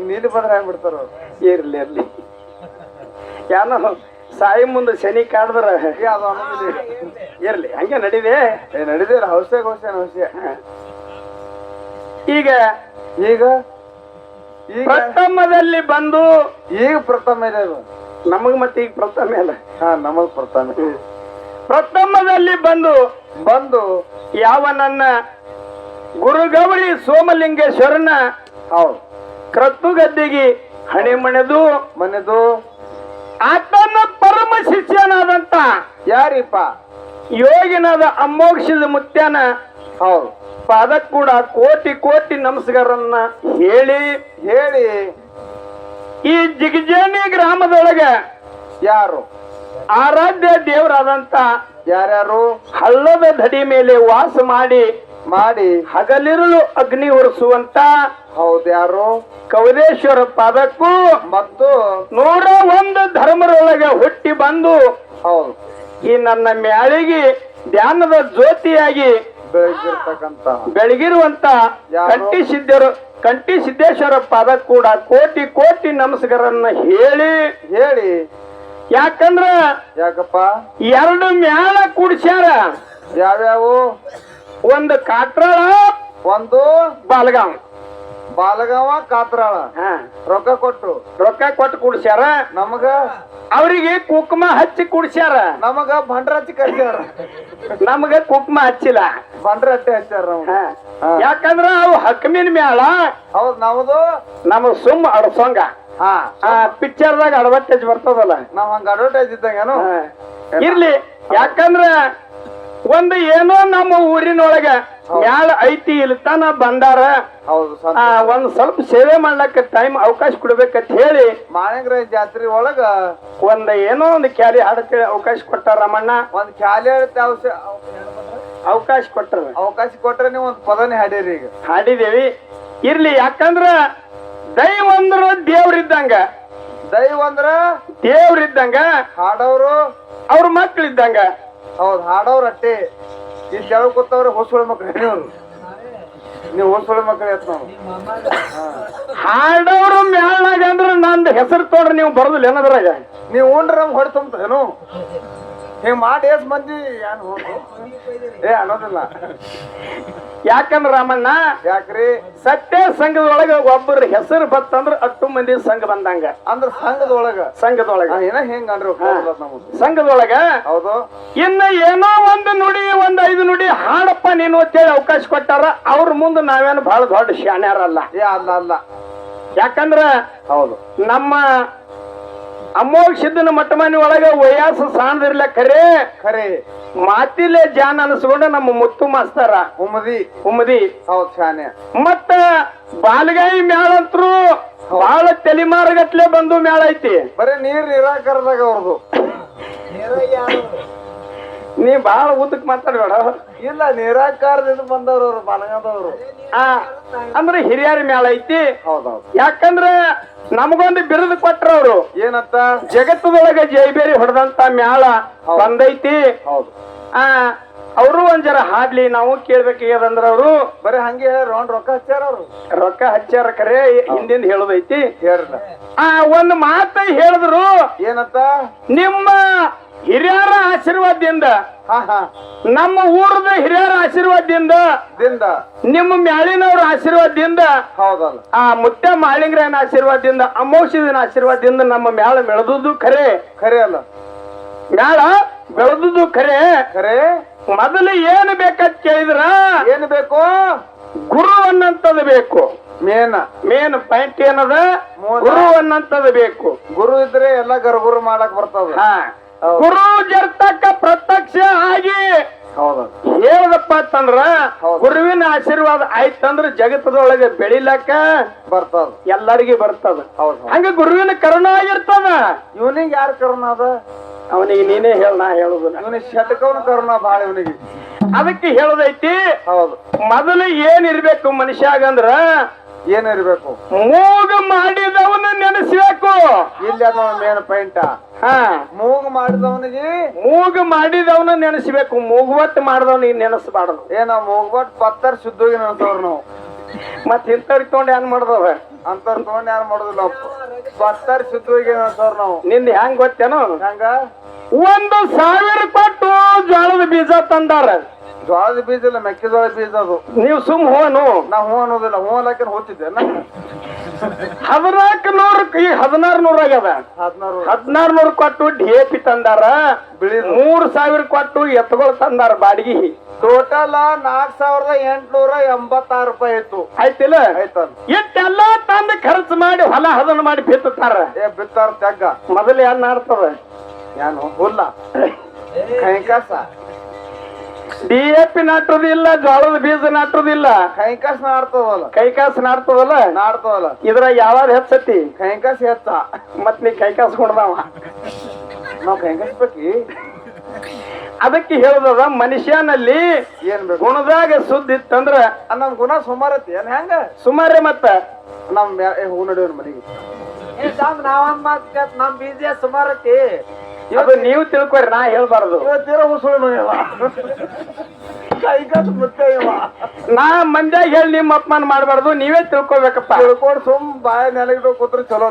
ನೀಲಿ ಬಂದ್ರೆ ಆಗ್ಬಿಡ್ತಾರ ಇರ್ಲಿ ಇರ್ಲಿ ಯಾನೋ ಸಾಯಿ ಮುಂದೆ ಶನಿ ಕಾಡ್ದ್ರ ಇರ್ಲಿ ಹಂಗೆ ನಡಿದೆ ನಡಿದಿರ ಔಷಧ ಔಷಧ ಔಷಧ. ಈಗ ಈಗ ಈಗ. ಪ್ರಥಮದಲ್ಲಿ ಬಂದು ಈಗ ಪ್ರಥಮ ಇದೆ ಅದು. ನಮಗ್ ಮತ್ತೆ ಈಗ ಪ್ರಥಮ ಅಲ್ಲ? ಹಾ ನಮಗ್ ಪ್ರಥಮ. ಪ್ರಥಮದಲ್ಲಿ ಬಂದು ಬಂದು ಯಾವ ನನ್ನ ಗುರುಗವಳಿ ಸೋಮಲಿಂಗೇಶ್ವರನ ಹೌದು. ಕ್ರತ್ತುಗದ್ದಿಗೆ ಹಣೆ ಮಣೆದು ಮನೆದು ಆತನ ಪರಮ ಶಿಷ್ಯನಾದಂತ ಯಾರಿಪ್ಪ? ಯೋಗಿನಾದ ಅಮೋಕ್ಷದ ಮುತ್ಯಾನ ಹೌದು. ಪಾದ ಕೂಡ ಕೋಟಿ ಕೋಟಿ ನಮಸ್ಕಾರನ್ನ ಹೇಳಿ ಹೇಳಿ. ಈ ಜಿಗಜೇನಿ ಗ್ರಾಮದೊಳಗೆ ಯಾರು? ಆರಾಧ್ಯ ದೇವರಾದಂತ ಯಾರ್ಯಾರು? ಹಳ್ಳದ ದಡಿ ಮೇಲೆ ವಾಸ ಮಾಡಿ ಮಾಡಿ ಹಗಲಿರುಳು ಅಗ್ನಿ ಉರಿಸುವಂತ ಹೌದ್ಯಾರು? ಯಾರು ಕವದೇಶ್ವರ ಪಾದಕ್ಕೂ ಮತ್ತು ನೂರ ಒಂದು ಧರ್ಮರೊಳಗೆ ಹುಟ್ಟಿ ಬಂದು ಹೌದು. ಈ ನನ್ನ ಮ್ಯಾಳಿಗೆ ಧ್ಯಾನದ ಜ್ಯೋತಿಯಾಗಿ ಬೆಳಗಿರ್ತಕ್ಕಂತ ಬೆಳಗಿರುವಂತ ಕಂಟಿ ಕಂಠಿ ಸಿದ್ಧರು ಕಂಠಿ ಸಿದ್ದೇಶ್ವರ ಪಾದ ಕೂಡ ಕೋಟಿ ಕೋಟಿ ನಮಸ್ಕಾರನ್ನ ಹೇಳಿ. ಹೇಳಿ. ಯಾಕಂದ್ರ ಯಾಕಪ್ಪ? ಎರಡು ಮ್ಯಾಳ ಕೂಡ್ಸ್ಯಾರ. ಯಾವ್ಯಾವು? ಒಂದು ಕಾಟ್ರಾಳ ಒಂದು ಬಾಲಗಾಂವ್ ಬಾಲಗಾವ ಕಾತ್ರಾಳ ಹಾ. ರೊಕ್ಕ ಕೊಟ್ಟು ರೊಕ್ಕ ಕೊಟ್ಟು ಕುಡ್ಸ್ಯಾರ? ನಮಗ ಅವರಿಗೆ ಕುಕ್ಮ ಹಚ್ಚಿ ಕುಡ್ಸ್ಯಾರ? ನಮಗ ಹಚ್ಚಿ ಕಟ್ಟ್ಯಾರ ನಮಗ ಕುಕ್ಮ ಹಚ್ಚಿಲ್ಲ. ಭಂಡ್ರಟ್ಟಿ ಹಚ್ಚಾರ ನಮ್ಗ. ಹಾ. ಹಾ. ಯಾಕಂದ್ರ ಅವು ಹಕ್ಮಿನ ಮ್ಯಾಳ ಹೌದ್ ನಮ್ದು ನಮಗ್ ಸುಮ್ ಅಡ್ಸೋಂಗ. ಹಾ. ಆ ಪಿಕ್ಚರ್ದಾಗ ಅಡ್ವರ್ಟೈಸ್ ಬರ್ತದಲ್ಲ. ನಾವ್ ಹಂಗ ಅಡ್ವರ್ಟೈಸ್ ಇದ್ದಂಗೇನು. ಹಾ. ಇರ್ಲಿ. ಯಾಕಂದ್ರ ಒಂದು ಏನೋ ನಮ್ಮ ಊರಿನೊಳಗೆ ಮ್ಯಾಲ ಐತಿ ಇಲ್ತಾನ ಬಂದಾರ. ಒಂದ್ ಸ್ವಲ್ಪ ಸೇವೆ ಮಾಡ್ಲಕ್ಕ ಟೈಮ್ ಅವಕಾಶ ಕೊಡ್ಬೇಕಂತ ಹೇಳಿ ಮಾನಗ್ರ ಜಾತ್ರೆ ಒಳಗ ಒಂದ್ ಏನೋ ಒಂದು ಕ್ಯಾಲಿ ಹಾಡಕ್ಕೆ ಅವಕಾಶ ಕೊಟ್ಟಾರ ರಮಣ್ಣ. ಒಂದ್ ಖ್ಯಾಲಿ ಹೇಳ್ತೆ ಅವಕಾಶ ಕೊಟ್ಟರ ಅವಕಾಶ ಕೊಟ್ರೆ ನೀವು ಒಂದ್ ಪದನೆ ಹಾಡಿರಿ ಈಗ. ಹಾಡಿದೇವಿ. ಇರ್ಲಿ ಯಾಕಂದ್ರ ದೈವ ಅಂದ್ರ ದೇವ್ರಿದ್ದಂಗ. ದೈವ ಅಂದ್ರ ದೇವ್ರಿದ್ದಂಗ. ಹಾಡೋರು ಅವ್ರ ಮಕ್ಳಿದ್ದಂಗ. ಹೌದ್, ಹಾಡೋರ್ ಅಟ್ಟೆ ಈ ಕೆಳಗ್ ಕೂತವ್ರೆ ಹೊಸಳ ಮಕ್ಳು ನೀವು. ನೀವು ಹೊಸಳ ಮಕ್ಳು ಎತ್ತ ನಾವು. ಹಾಡೋರು ಮ್ಯಾಲ್ನಾಗ ಅಂದ್ರೆ ನಂದು ಹೆಸರು ತೊಗೊಂಡ್ರೆ ನೀವು ಬರೋದಿಲ್ಲ ಏನದ್ರಾಗ? ನೀವು ಉಂಡ್ರೆ ನಮ್ಗೆ ಹೊಡೆ ತುಂಬ್ತೇನು ಹಿಂಗ್ ಮಾಡಿ ಎಷ್ಟ್ ಮಂದಿ ಏನು ಏ ಅನ್ನೋದಿಲ್ಲ. ಯಾಕಂದ್ರ ರಾಮಣ್ಣ? ಯಾಕ್ರಿ? ಸತ್ಯ ಸಂಘದೊಳಗ ಒಬ್ಬರ ಹೆಸರು ಬತ್ತಂದ್ರ ಅಟ್ಟು ಮಂದಿ ಸಂಘ ಬಂದಂಗ. ಅಂದ್ರ ಸಂಘದೊಳಗ? ಸಂಘದೊಳಗ. ಏನ ಹೆಂಗ್ ಅಂದ್ರ ಸಂಘದೊಳಗ ಹೌದು. ಇನ್ನ ಏನೋ ಒಂದು ನುಡಿ ಒಂದ್ ಐದು ನುಡಿ ಹಾಡಪ್ಪ ನೀನು ಅಂತೇಳಿ ಅವಕಾಶ ಕೊಟ್ಟಾರ ಅವ್ರ ಮುಂದೆ ನಾವೇನು ಬಹಳ ದೊಡ್ಡ ಶಾಣ್ಯಾರಲ್ಲ. ಏ ಅಲ್ಲ ಅಲ್ಲ. ಯಾಕಂದ್ರ ಹೌದು. ನಮ್ಮ ಅಮೋಘ ಸಿದ್ದನ ಮಟ್ಟ ಮನೆ ಒಳಗ ವಯಸ್ಸು ಸಾಣದಿರ್ಲ ಖರೆ. ಖರೆ. ಮಾತಿಲೆ ಜಾನ್ ಅನಿಸ್ಕೊಂಡು ನಮ್ಮ ಮುತ್ತು ಮಾಸ್ತಾರ. ಉಮದಿ. ಉಮದಿ. ಹೌದ್ ಶಾನೆ. ಮತ್ತ ಬಾಲಗಾಯಿ ಮ್ಯಾಳಂತ್ರು ಬಹಳ ತಲೆಮಾರುಗಟ್ಲೆ ಬಂದು ಮ್ಯಾಳ ಐತಿ ಬರೀ ನೀರ್ ನಿರಾಕರದಾಗ ಅವ್ರದು. ನೀ ಬಹಳ ಉದ್ದಕ್ ಮಾತಾಡ್ಬೇಡ. ಇಲ್ಲ ನಿರಾಕಾರದಿಂದ ಬಂದವ್ರು ಬಲಗದವ್ರು ಆ ಅಂದ್ರೆ ಹಿರಿಯರ ಮೇಳ ಐತಿ. ಹೌದೌದು. ಯಾಕಂದ್ರೆ ನಮಗೊಂದು ಬಿರುದು ಕೊಟ್ರ ಅವರು. ಏನಂತ? ಜಗತ್ತದೊಳಗ ಜೈಬೇರಿ ಹೊಡೆದಂತ ಮ್ಯಾಳ ಬಂದೈತಿ. ಹೌದು. ಆ ಅವರು ಒಂದ್ ಜರ ಹಾಡ್ಲಿ ನಾವು ಕೇಳ್ಬೇಕಾಗ್ಯದಂದ್ರ ಅವರು. ಬರೀ ಹಂಗೆ ಹೇಳಿ ರೌಂಡ್ ರೊಕ್ಕ ಹಚ್ಚಾರ ಅವ್ರು. ರೊಕ್ಕ ಹಚ್ಚಾರ ಕರೆ ಹಿಂದಿಂದ ಹೇಳುದೈತಿ. ಹೇಳ್ರ. ಆ ಒಂದ್ ಮಾತ ಹೇಳಿದ್ರು. ಏನಂತ? ನಿಮ್ಮ ಹಿರಿಯರ ಆಶೀರ್ವಾದದಿಂದ ಹಾ ಹಾ. ನಮ್ಮ ಊರದ ಹಿರಿಯರ ಆಶೀರ್ವಾದದಿಂದ ದಿಂದ. ನಿಮ್ಮ ಮ್ಯಾಳಿನವ್ರ ಆಶೀರ್ವಾದದಿಂದ ಹೌದಲ್ಲ. ಆ ಮುತ್ಯ ಮಾಳಿಂಗ್ರನ ಆಶೀರ್ವಾದದಿಂದ ಅಮೋಷಿದಿನ ಆಶೀರ್ವಾದದಿಂದ ನಮ್ಮ ಮ್ಯಾಳ ಬೆಳೆದುದು ಖರೆ. ಖರೆ ಅಲ್ಲ. ಮ್ಯಾಳ ಬೆಳೆದುದು ಖರೆ. ಖರೆ. ಮೊದಲು ಏನು ಬೇಕಂತ ಕೇಳಿದ್ರ? ಏನು ಬೇಕು? ಗುರು ಅನ್ನಂತದ್ ಬೇಕು. ಮೇನ್. ಮೇನ್ ಪಾಯಿಂಟ್ ಏನದ? ಗುರುವನ್ನಂತದ ಬೇಕು. ಗುರು ಇದ್ರೆ ಎಲ್ಲ ಗರ್ಗುರು ಮಾಡಕ್ ಬರ್ತದ. ಗುರು ಜರ್ತಕ್ಕ ಪ್ರತ್ಯಕ್ಷ ಆಗಿ ಹೇಳದಪ್ಪ ಅಂತಂದ್ರ ಗುರುವಿನ ಆಶೀರ್ವಾದ ಆಯ್ತಂದ್ರ ಜಗತ್ತದೊಳಗೆ ಬೆಳಿಲಕ್ಕ ಬರ್ತದ. ಎಲ್ಲರಿಗೂ ಬರ್ತದ. ಹಂಗ ಗುರುವಿನ ಕರುಣ ಆಗಿರ್ತದ. ಇವನಿಗೆ ಯಾರು ಕರುಣ ಅದ? ಅವನಿಗೆ ನೀನೇ ಹೇಳ ನಾ ಹೇಳುದು ಇವನಿಗೆ ಶತಕವನ ಕರುಣ ಬಾಳ ಇವನಿಗೆ. ಅದಕ್ಕೆ ಹೇಳದೈತಿ ಹೌದು. ಮೊದಲು ಏನ್ ಇರ್ಬೇಕು ಏನು ಏನಿರ್ಬೇಕು ಮೂಗ ಮಾಡಿದವನ ನೆನೆಸ್ಬೇಕು. ಇಲ್ಲ ಮೇನ್ ಪಾಯಿಂಟ. ಮೂಗ್ ಮಾಡಿದವನಿಗೆ ಮೂಗ ಮಾಡಿದವನ ನೆನೆಸ್ಬೇಕು. ಮೂಗುವತ್ತು ಮಾಡಿದವನಿಗೆ ನೆನೆಸ್ಬಾರ್ದು. ಏನ ಮೂಗ್ಬಟ್ ಪತ್ತರ್ ಶುದ್ಧವಾಗಿ ನೆನ್ಸವ್ರು ನಾವು. ಮತ್ ಇಂಥವ್ರಿಗೆ ತಗೊಂಡು ಏನ್ ಮಾಡ್ದವ? ಅಂತವ್ರು ತಗೊಂಡ್ ಏನ್ ಮಾಡುದಿಲ್ಲ ಪತ್ತರ್ ಶುದ್ಧವಾಗಿ ಸರ್ ನಾವು. ನಿಂದ ಹೆಂಗ್ ಗೊತ್ತೇನು? ಹೆಂಗ? ಒಂದು ಸಾವಿರ ಕೊಟ್ಟು ಜೋಳದ ಬೀಜ ತಂದಾರ. ಜೋಳದ ಬೀಜ ಇಲ್ಲ ಮೆಕ್ಕೆಜೋಳ ಬೀಜ ಅದು. ನೀವು ಸುಮ್ ಹೋನು. ನಾ ಹೂ ಅನ್ನೋದಿಲ್ಲ ಹೂ ಅನ್ನಕ್ಕೆ ಹೋಗ್ತಿದ್ದೆ ಹದಿನಾಲ್ಕು ನೂರು ಈಗ ಹದಿನಾರು ನೂರ ಆಗ್ಯದ. ಹದಿನಾರು ಹದಿನಾರು ನೂರು ಕೊಟ್ಟು ಡಿ ಎ ಪಿ ತಂದಾರ ಬಿಳಿದು. ಮೂರ್ ಸಾವಿರ ಕೊಟ್ಟು ಎತ್ತುಗಳು ತಂದಾರ ಬಾಡಿಗೆ. ಟೋಟಲ್ ನಾಲ್ಕ್ ಸಾವಿರದ ಎಂಟ್ನೂರ ಎಂಬತ್ತಾರು ರೂಪಾಯಿ ಇತ್ತು ಆಯ್ತಿಲ್ಲ? ಆಯ್ತಲ್ಲ ಇಟ್ಟೆಲ್ಲ ತಂದು ಖರ್ಚು ಮಾಡಿ ಹೊಲ ಹದನ ಮಾಡಿ ಬಿತ್ತಾರ ಏ ಬಿತ್ತಾರ ತಗ್ಗ. ಮೊದಲು ಏನ್ ಆಡ್ತದ ಏನು ಹುಲ್ಲ. ಕೈಕಾಸ. ಡಿ ಎ ಪಿ ನಾಟುದಿಲ್ಲ ಜೋಳದ ಬೀಜ ನಾಟುದಿಲ್ಲ ಕೈಕಾಸ ನಾಡ್ತದಲ್ಲ. ಕೈಕಾಸ ನಾಡ್ತದಲ್ಲ? ನಾಡ್ತದಲ್ಲ. ಇದ್ರ ಯಾವಾಗ ಹೆಚ್ಚತಿ? ಕೈಕಾಸ ಹೆಚ್ಚ. ಮತ್ ನೀ ಕೈಕಾಸ ಕೊಡ್ದಾವ ನಾವ್ ಕೈಕಾಸ್ ಬೇಕಿ? ಅದಕ್ಕೆ ಹೇಳ್ದದ ಮನುಷ್ಯನಲ್ಲಿ ಏನ್ ಬೇಕು? ಗುಣದಾಗ ಸುದ್ದಿ ಇತ್ತಂದ್ರ ನಮ್ ಗುಣ ಸುಮಾರ ಐತಿ. ಏನ್ ಹೆಂಗ? ಸುಮಾರೇ ಮತ್ತ. ನಮ್ ಹೂ ಏ, ಮನೆಗೆ ನಾವ್ ಮಾತ್ ನಮ್ ಬೀಜ ಸುಮಾರತಿ ಅದು ನೀವು ತಿಳ್ಕೊರಿ ನಾ ಹೇಳ್ಬಾರ್ದು. ಮುತ್ತೆ ನಾ ಮಂದ್ಯಾಗ ಹೇಳಿ ನಿಮ್ಮ ಅಪಮಾನ ಮಾಡಬಾರ್ದು ನೀವೇ ತಿಳ್ಕೊಬೇಕಪ್ಪ. ತಿಳ್ಕೊಂಡು ಸುಮ್ ಬಾಯ ನೆಲಗಿಟ್ಟು ಕೂತ್ರೆ ಚಲೋ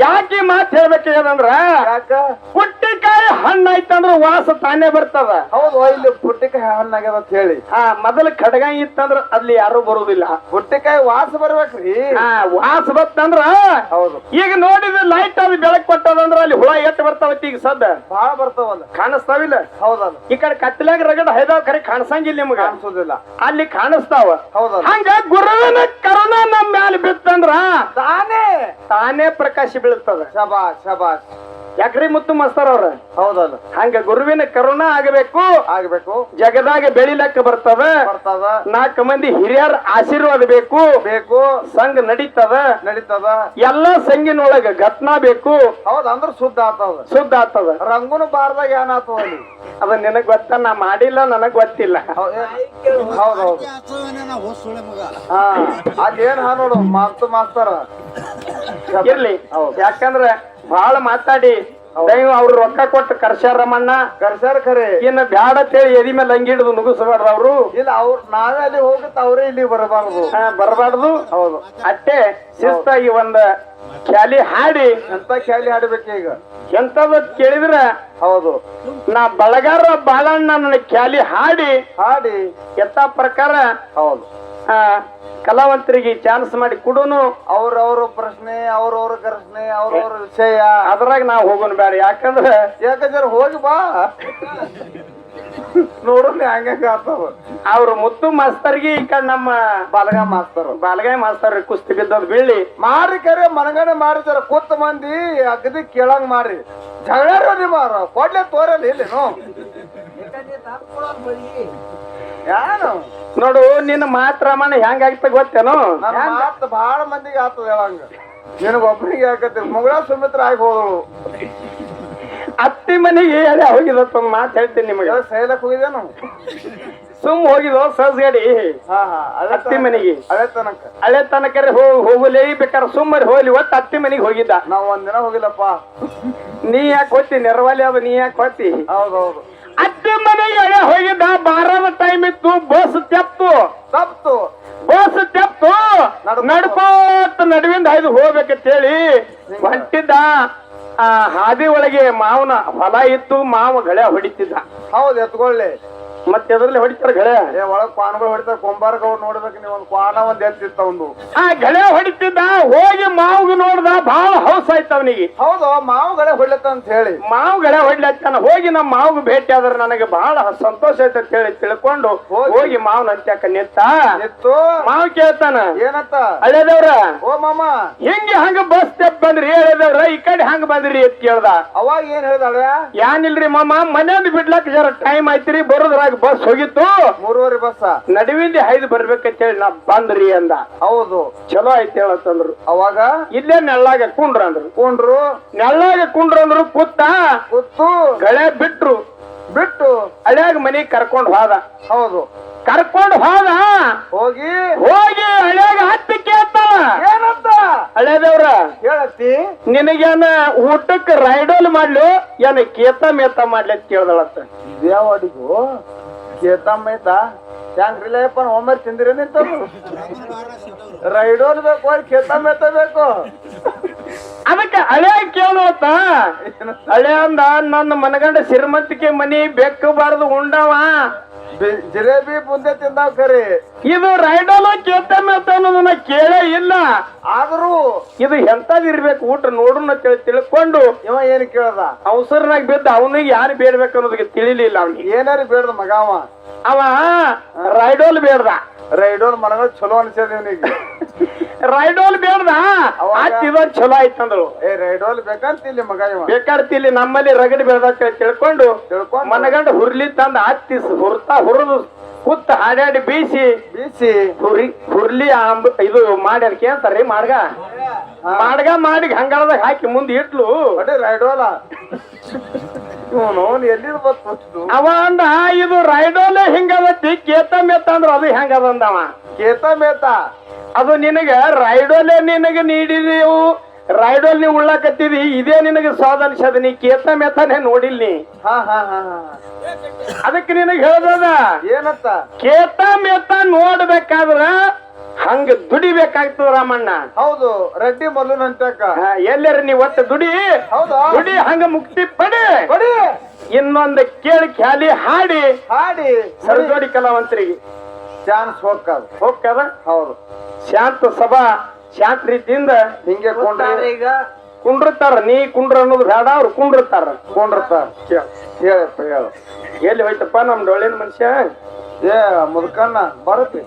ಯಾಕೆ ಮಾತು ಹೇಳ್ಬೇಕಂದ್ರ ಯಾಕ? ಪುಟ್ಟಿಕಾಯಿ ಹಣ್ಣು ಆಯ್ತಂದ್ರ ವಾಸ ತಾನೇ ಬರ್ತದ? ಹೌದು ಇಲ್ಲಿ ಪುಟ್ಟಿಕಾಯಿ ಹಣ್ಣಾಗ್ಯದ ಅಂತ ಹೇಳಿ. ಹಾ ಮೊದಲ ಖಡ್ಗ ಇತ್ತಂದ್ರ ಅಲ್ಲಿ ಯಾರು ಬರುದಿಲ್ಲ. ಪುಟ್ಟಿಕಾಯಿ ವಾಸ ಬರ್ಬೇಕ್ರಿ. ಹಾ ವಾಸ ಬತ್ತಂದ್ರ ಹೌದು. ಈಗ ನೋಡಿದ ಲೈಟ್ ಅದು ಬೆಳಕ್ ಕೊಟ್ಟದಂದ್ರ ಅಲ್ಲಿ ಹುಳ ಎಟ್ಟು ಬರ್ತಾವತ್ತ ಈಗ ಸದ್ದ. ಬಾಳ ಬರ್ತಾವಲ್ಲ ಕಾಣಿಸ್ತಾವಿಲ್ಲ? ಹೌದಲ್ಲ ಈ ಕಡೆ ಕತ್ತಲಾಗ ರಗಡ ಹೈದಾವ್ ಕರೆ ಕಾಣಿಸಂಗಿಲ್ಲ ನಿಮ್ಗ. ಕಾಣಿಸೋದಿಲ್ಲ. ಅಲ್ಲಿ ಕಾಣಿಸ್ತಾವ. ಹೌದಲ್ಲ ಹಂಗ ಗುರುವಿನ ಕರುಣ ನಮ್ಮ ಮ್ಯಾಲ ಬಿತ್ತಂದ್ರ ತಾನೇ. ತಾನೇ ಪ್ರಕಾಶ ಬೀಳ್ತದ. ಶಬಾಷ್ ಶಬಾಷ್. ಯಾಕ್ರಿ ಮುತ್ತು ಮಸ್ತಾರ ಅವ್ರ? ಹೌದೌದು. ಹಂಗ ಗುರುವಿನ ಕರುಣ ಆಗಬೇಕು. ಆಗಬೇಕು. ಜಗದಾಗ ಬೆಳಿಲಕ್ಕ ಬರ್ತದ. ಬರ್ತದ. ನಾಲ್ಕು ಮಂದಿ ಹಿರಿಯರ ಆಶೀರ್ವಾದ ಬೇಕು. ಬೇಕು. ಸಂಘ ನಡೀತದ. ನಡೀತದ. ಎಲ್ಲ ಸಂಗಿನೊಳಗ ಘಟ್ನಾ ಬೇಕು. ಹೌದ್ ಅಂದ್ರ ಶುದ್ಧ ಆತದ ಶುದ್ಧ ಆತದ ರಂಗುನು ಬಾರ್ದಾಗ ಏನಾತದ ಅಲ್ಲಿ? ಅದ ನಿನಗ್ ಗೊತ್ತ ನಾ ಮಾಡಿಲ್ಲ ನನಗ್ ಗೊತ್ತಿಲ್ಲ. ಹೌದೌದು ಹಾ ಅದೇನ್ ಹಾ ನೋಡು ಮಾಸ್ತು ಮಾಸ್ತರ. ಇರ್ಲಿ. ಹೌದು. ಯಾಕಂದ್ರ ಬಹಳ ಮಾತಾಡಿ. ದೈವ ಅವ್ರು ರೊಕ್ಕ ಕೊಟ್ಟು ಕರ್ಸ್ಯಾರ ರಮಣ್ಣ. ಕರ್ಸ್ಯಾರ ಖರೆ. ಇನ್ನು ಬ್ಯಾಡ ಅಂತೇಳಿ ಎದಿ ಮೇಲೆ ಹಂಗಿ ಹಿಡಿದು ನುಗ್ಗಿಸಬಾರ್ದು ಅವ್ರು. ಇಲ್ಲ ಅವ್ರ ನಾವೇ ಅಲ್ಲಿ ಹೋಗುತ್ತೆ ಅವರೇ ಇಲ್ಲಿ ಬರಬಾರ್ದು. ಹಾ, ಬರಬಾರ್ದು. ಹೌದು. ಅಟ್ಟೆ ಶಿಸ್ತಾಗಿ ಒಂದ ಖ್ಯಾಲಿ ಹಾಡಿ. ಎಂತ ಖ್ಯಾಲಿ ಹಾಡ್ಬೇಕು ಈಗ? ಎಂತದ ಕೇಳಿದ್ರ ಹೌದು. ನಾ ಬಳಗಾರ ಬಾಳಣ್ಣ ನನ್ನ ಖ್ಯಾಲಿ ಹಾಡಿ. ಹಾಡಿ. ಎತ್ತ ಪ್ರಕಾರ ಹೌದು. ಕಲಾವಂತರಿಗೆ ಚಾನ್ಸ್ ಮಾಡಿ ಕೊಡೋನು. ಅವ್ರವ್ರ ಪ್ರಶ್ನೆ ಅವ್ರವ್ರ ಪ್ರಶ್ನೆ ಅವ್ರವ್ರ ವಿಷಯ. ಅದ್ರಾಗ ನಾವು ಹೋಗೋಣ ಬೇಡ ಯಾಕಂದ್ರೆ ಯಾಕಂದ್ರೆ ಹೋಗಿ ಬಾ. ನೋಡೋಣ ಹಂಗ ಆಗ್ತಾವ. ಅವ್ರ ಮುತ್ತು ಮಾಸ್ತರ್ಗಿ ಈ ಕಡೆ ನಮ್ಮ ಬಾಲಗ ಮಾಸ್ತರ್. ಬಾಲಗಾಯಿ ಮಾಸ್ತರ್ ಕುಸ್ತಿ ಬಿದ್ದದ್ ಬೀಳಿ ಮಾರಿ ಕರೆ ಮನಗಣೆ ಮಾಡಿದಾರ. ಕೂತ್ ಮಂದಿ ಅಗದಿ ಕೇಳಂಗ್ ಮಾಡ್ರಿ ಜಗಳ ನಿಮ್ಮ ಕೊಡ್ಲೆ ತೋರಲ್ಲ ಇಲ್ಲೇನು? ಯಾನು ನೋಡು ನಿನ್ನ ಮನೆ ರಾಮಣ್ಣ ಹೆಂಗಾಗ್ತ ಗೊತ್ತೇನು? ನನ್ನ ಮಾತು ಬಹಳ ಮಂದಿಗೆ ಆತದ ಹೇಳಂಗ. ನಿನಗ ಒಬ್ಬರಿಗೆ ಯಾಕತ್ತೆ ಮುಗಳ ಸುಮಿತ್ರ ಆಗಿ ಹೋದಳು. ಅತ್ತಿ ಮನೆಗೆ ಹೇಳಿ ಹೋಗಿದತ್ತ ಒಂದ್ ಮಾತು ಹೇಳ್ತೀನಿ ನಿಮಗೆ. ಸೈಲಕ್ ಹೋಗಿದೇನು ಸುಮ್ ಹೋಗಿದೋ ಸಸ್ ಗಾಡಿ ಹಾ ಹಾ. ಅದೇ ಅತ್ತಿ ಮನೆಗೆ. ಹಳೆ ತನಕ. ಹಳೆ ತನಕ ಹೋಗಲಿ ಹೋಗಲೇ ಬೇಕಾದ್ರೆ ಸುಮ್ಮನೆ ಹೋಗ್ಲಿ ಒಟ್ಟು ಅತ್ತಿ ಮನೆಗೆ ಹೋಗಿದ್ದ. ನಾವ್ ಒಂದಿನ ಹೋಗಿಲ್ಲಪ್ಪ. ನೀ ಯಾಕೆ ಹೋಗ್ತಿ ನೆರವಾಲಿ ಅದು ನೀ ಯಾಕೆ ಹೋಗ್ತಿ ಹೌದೌದು. ಅತ್ತಿ ಮನೆಗೆ ಹೋಗಿದ್ದ ಬಾರದ ಟೈಮ್ ಇತ್ತು ಬಸ್ ತೆಪ್ತು. ತಪ್ತು. ಬಸ್ ತೆಪ್ತು. ನಡ್ಕೊ. ನಡ್ಕೋತ ನಡುವಿಂದ ಹಾಯ್ದು ಹೋಗ್ಬೇಕಂತ ಹೇಳಿ ಹೊಂಟಿದ್ದ ಆ ಹಾದಿ ಒಳಗೆ ಮಾವನ ಹೊಲ ಇತ್ತು ಮಾವ ಗಳೆ ಹೊಡಿತಿದ್ದ. ಹೌದು ಎತ್ಕೊಳ್ಳಿ. ಮತ್ತೆ ಎದ್ರಲ್ಲಿ ಹೊಡಿತಾರೆ ಗಳೆ ಏ ಒಳಗ್ ಕ್ವಾನ್ಗಳು ಹೊಡಿತಾರ ಅವ್ರು ನೋಡ್ಬೇಕು ನೀವು ಒಂದ್ ಕ್ವಾನ ಒಂದ್ ಎತ್ತಿತ್ತ ಒಂದು ಆ ಗಳೆ ಹೊಡಿತಿದ್ದ ಹೋಗಿ ಮಾವ್ಗೆ ನೋಡ್ದ ಬಹಳ ಹೌಸ್ ಆಯ್ತು ಅವನಿಗೆ. ಹೌದು ಮಾವುಗಳೇ ಹೊಡ್ಲತ್ತ ಅಂತ ಹೇಳಿ. ಮಾವು ಗಳೆ ಹೊಡ್ಲತ್ತಾನ? ಹೋಗಿ ನಮ್ಮ ಮಾವ್ಗೆ ಭೇಟಿ ಆದ್ರೆ ನನಗೆ ಬಹಳ ಸಂತೋಷ ಆಯ್ತು ಅಂತ ಹೇಳಿ ತಿಳ್ಕೊಂಡು ಹೋಗಿ. ಮಾವನ ಅಂತ್ಯಾಕ ನಿತ್ತ ನಿತ್ತು ಮಾವ್ ಕೇಳ್ತಾನ? ಏನತ್ತ? ಅಳೆದವ್ರ ಓ ಮಾಮ. ಹಿಂಗೆ ಹಂಗ ಬಸ್ ಸ್ಟೆಪ್ ಬಂದ್ರಿ ಹೇಳಿದವ್ರ? ಈ ಕಡೆ ಹಂಗ ಬಂದ್ರಿ ಅಂತ ಕೇಳ್ದ. ಅವಾಗ ಏನ್ ಹೇಳ್ದಾಳೆ ಯಾನಿಲ್ರಿ ಮಾಮ? ಮನೆಯಿಂದ ಬಿಡ್ಲಕ್ ಜರ ಟೈಮ್ ಆಯ್ತ್ರಿ ಬರೋದ್ರಾಗ ಬಸ್ ಹೋಗಿತ್ತು. ಮೂರುವರೆ ಬಸ್ ನಡುವಿಂದ ಐದು ಬರ್ಬೇಕಂತ ಹೇಳಿ ನಾ ಬಂದ್ರಿ ಅಂದ. ಹೌದು. ಚಲೋ ಐತೆ ಹೇಳತ್ತಂದ್ರು. ಅವಾಗ? ಇಲ್ಲೇ ನೆಳ್ಳಾಗ ಕುಂಡ್ರ ಅಂದ್ರು. ಕುಂಡ್ರು? ನೆಳ್ಳಾಗ ಕುಂಡ್ರ ಅಂದ್ರು ಕೂತ ಕೂತು? ಗಳೆ ಬಿಟ್ರು. ಬಿಟ್ಟು? ಹಳ್ಯಾಗ ಮನೆಗೆ ಕರ್ಕೊಂಡು ಹೋದ. ಹೌದು. ಕರ್ಕೊಂಡು ಹೋದ. ಹೋಗಿ? ಹೋಗಿ ಹಳ್ಯಾಗ ಹತ್ತಿ ಕೇಳ್ತ. ಏನಂತ? ಹಳೇದವ್ರ ಹೇಳತ್ತಿ? ನಿನಗೇನ ಊಟಕ್ಕೆ ರೈಡೋಲ್ ಮಾಡ್ಲು ಏನ ಕೇತ ಮೇತ ಮಾಡ್ಲಿ ಅಂತ ಕೇಳ್ದಳತ್ತ. ಇದ್ಯಾವ ಅಡಿಗೂ? ಕೇತಮ್ಮ ಐತಾ ಹೆಂಗ್ರಿಲ್ಲಪ್ಪ ಒಮ್ಮೆ ತಿಂದಿರಿ ನಿಂತ. ರೈಡೋಲ್ ಬೇಕು ಅಲ್ಲಿ ಕೇತಮ್ಮ ಎತ್ತ ಬೇಕು. ಅದಕ್ಕೆ ಹಳೆ ಕೇಳೋತ? ಹಳೆ ಅಂದ ನನ್ನ ಮನಗಂಡ ಸಿರಿಮಂತಿಕೆ ಮನಿ ಬೆಕ್ಕಬಾರದು ಉಂಡವ. ಜಿಲೇಬಿ ಬುಂದೆ ತಿಂದಾವ್ ಕರಿ. ಇದು ರೈಡೋಲ ಕೇತಮ್ಮ ಅಂತ ಅನ್ನೋದನ್ನ ಕೇಳೇ ಇಲ್ಲ. ಆದರೂ ಇದು ಎಂತದಿರ್ಬೇಕು ಊಟ ನೋಡೋಣ ತಿಳಿ ತಿಳ್ಕೊಂಡು ಇವ ಏನು ಕೇಳ್ದ? ಅವಸರನಾಗ ಬಿದ್ದ ಅವನಿಗೆ ಯಾರು ಬೇಡ್ಬೇಕು ಅನ್ನೋದಕ್ಕೆ ತಿಳಿಲಿಲ್ಲ ಅವನಿಗೆ. ಏನಾರು ಬೇಡ್ದ ಮಗ ಅವ? ಅವ ರೈಡೋಲ್ ಬೇಡ್ದ. ರೈಡೋಲ್ ಮನಗಳು ಚಲೋ ಅನ್ಸದ ಇವನಿಗೆ. ರೈಡೋಲ್ ಬೇಡ್ದ? ಚಲೋ ಆಯ್ತಂದ್ರು. ಏ ರೈಡೋಲ್ ಬೇಕಂತ ಇಲ್ಲಿ ಮಗ ಇವ. ಬೇಕಾಡ್ತಿ ಇಲ್ಲಿ ನಮ್ಮಲ್ಲಿ ರಗಡ್ ಬೇಡ ತಿಳ್ಕೊಂಡು ತಿಳ್ಕೊಂಡು. ಮನಗಂಡ ಹುರ್ಲಿ ತಂದ ಹತ್ತಿ ಹುರ್ತಾ ಹುರಿದು ಕುತ್ತ ಹಾಡಾಡಿ ಬೀಸಿ ಬೀಸಿ. ಹುರಿ ಹುರ್ಲಿ ಆಂಬ ಇದು ಮಾಡಿ ಅದಕ್ಕೆ ಅಂತಾರ್ರಿ ಮಾಡ್ಗ ಮಾಡ್ಗ ಮಾಡಿ ಹಂಗಳದಾಗ ಹಾಕಿ ಮುಂದೆ ಇಟ್ಲು. ಅದೇ ರೈಡೋಲ. ಇವನು ಬತ್ತು ಅವ ಅಂದ ಇದು ರೈಡೋಲೆ ಹಿಂಗದತ್ತಿ ಕೇತ ಮೇತ ಅಂದ್ರ ಅದು ಹೆಂಗದ ಅಂದವ ಕೇತ ಮೇತ. ಅದು ನಿನಗ ರೈಡೋಲೆ ನಿನಗ ನೀಡಿದೆವು ರೈಡೋಲ್ ನೀವು ಉಳ್ಳಾಕತ್ತಿದಿ ಇದೇ ನಿನಗೆ ಸ್ವಾದ ಅನ್ಸದ ನೀ ಕೇತ ಮೆತ್ತನೆ ನೋಡಿಲ್ ನೀ. ಹಾ ಹಾ ಹಾ. ಅದಕ್ಕೆ ನಿನಗೆ ಹೇಳ್ದದ? ಏನತ್ತ? ಕೇತ ಮೇತ ನೋಡ್ಬೇಕಾದ್ರ ಹಂಗ ದುಡಿಬೇಕಾಗ್ತದ ರಾಮಣ್ಣ. ಹೌದು ರೆಡ್ಡಿ ಮೊದಲು ಹಾ, ಎಲ್ಲರ ನೀ ಒಟ್ಟು ದುಡಿ. ಹೌದು? ದುಡಿ ಹಂಗ ಮುಕ್ತಿ ಪಡಿ. ಕೊಡಿ ಇನ್ನೊಂದು ಕೇಳಿ ಖ್ಯಾಲಿ ಹಾಡಿ. ಹಾಡಿ. ಸರಿದೋಡಿ ಕಲಾವಂತರಿಗೆ. ಚಾನ್ಸ್ ಹೋಗ್ಕದ ಹೋಗ್ತದ? ಹೌದು. ಶಾಂತ ಸಭಾ ಶಾಂತ ರೀತಿಯಿಂದ ಹಿಂಗೆ ಕೊಂಡ್ರೆ ಈಗ. ಕುಂಡ್ರತಾರ ನೀ ಕುಂಡ್ರ ಅನ್ನೋದು ಬೇಡ ಅವ್ರು ಕುಂಡ್ರತಾರ. ಕುಂಡ್ರತಾರ. ಕೇಳ್. ಹೇಳಪ್ಪ ಹೇಳು. ಎಲ್ಲಿ ಹೋಯ್ತಪ್ಪ ನಮ್ ಡೊಳ್ಳಿನ ಮನುಷ್ಯ? ಏ ಮುದುಕಣ್ಣ ಬರುತ್ತೆ.